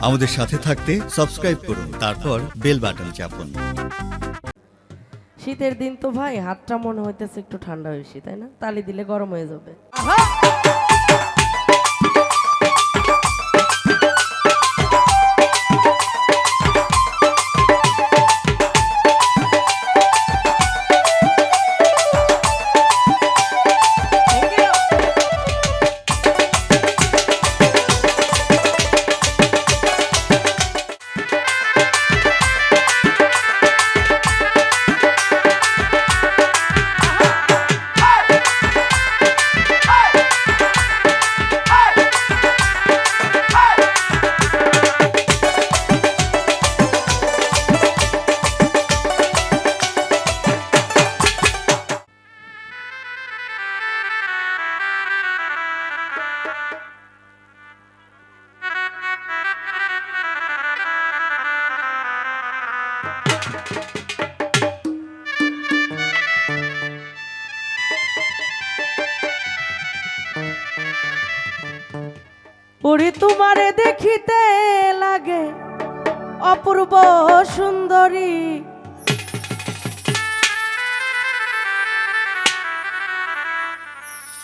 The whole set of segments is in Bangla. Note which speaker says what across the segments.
Speaker 1: আমাদের সাথে থাকতে সাবস্ক্রাইব করুন তারপর বেল বাটন চাপুন।
Speaker 2: শীতের দিন তো ভাই হাতটা মনে হইতেছে একটু ঠান্ডা হয়েছি তাই না? তালি দিলে গরম হয়ে যাবে। পড়ি তোমারে দেখিতে লাগে, অপূর্ব সুন্দরী।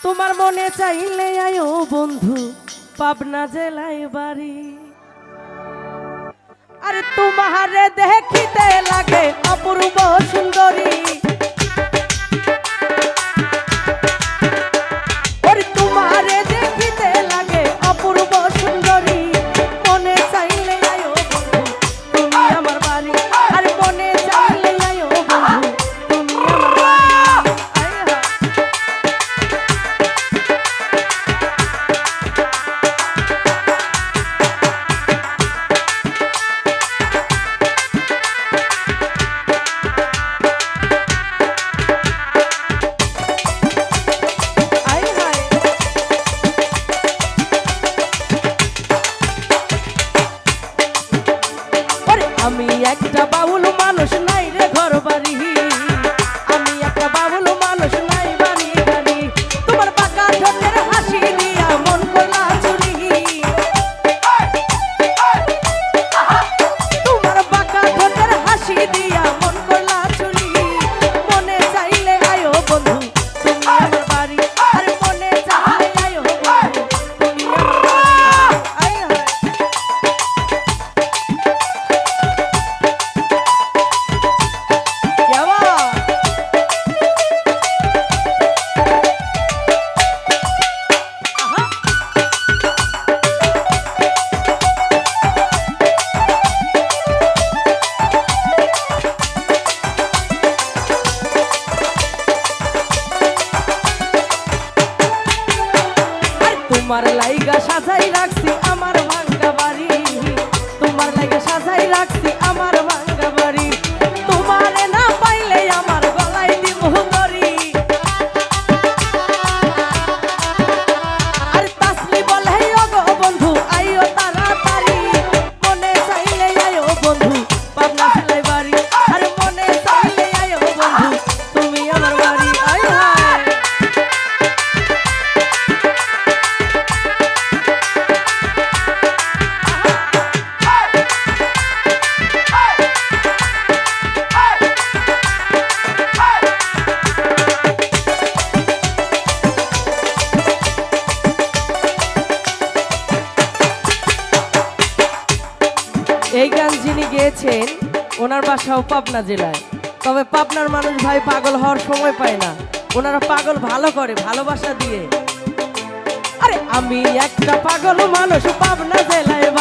Speaker 2: তোমার মনে চাইলে আয়ো বন্ধু, পাবনা জেলায় বাড়ি। আরে তোমারে দেখিতে লাগে, অপূর্ব সুন্দরী। বন্ধু পাবনা এই গান যিনি গেয়েছেন, ওনার বাসাও পাবনা জেলায়। তবে পাবনার মানুষ ভাই পাগল হওয়ার সময় পায় না। ওনারা পাগল ভালো করে, ভালোবাসা দিয়ে। আরে, আমি একটা পাগল মানুষ পাবনা জেলায়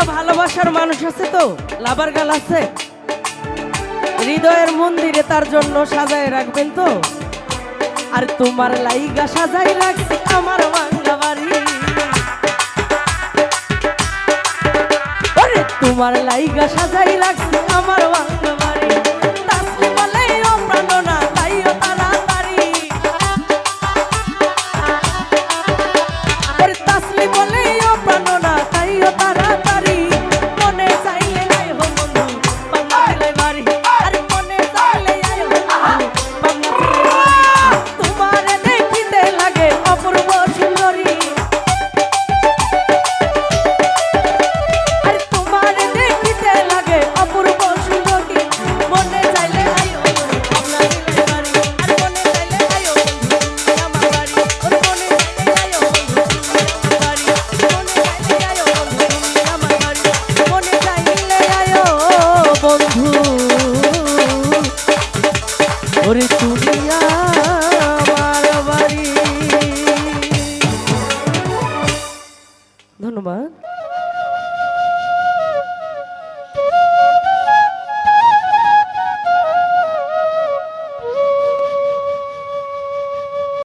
Speaker 2: প্রত্যেকটা ভালোবাসার মানুষ আছে তো? লাভার গাল আছে? হৃদয়ের মন্দিরে তার জন্য সাজায় রাখবেন তো? আর তোমার লাইগা সাজাই রাখছি আমার বাংলা বাড়ি। তোমার লাইগা সাজাই রাখছি আমার বাংলা 그만.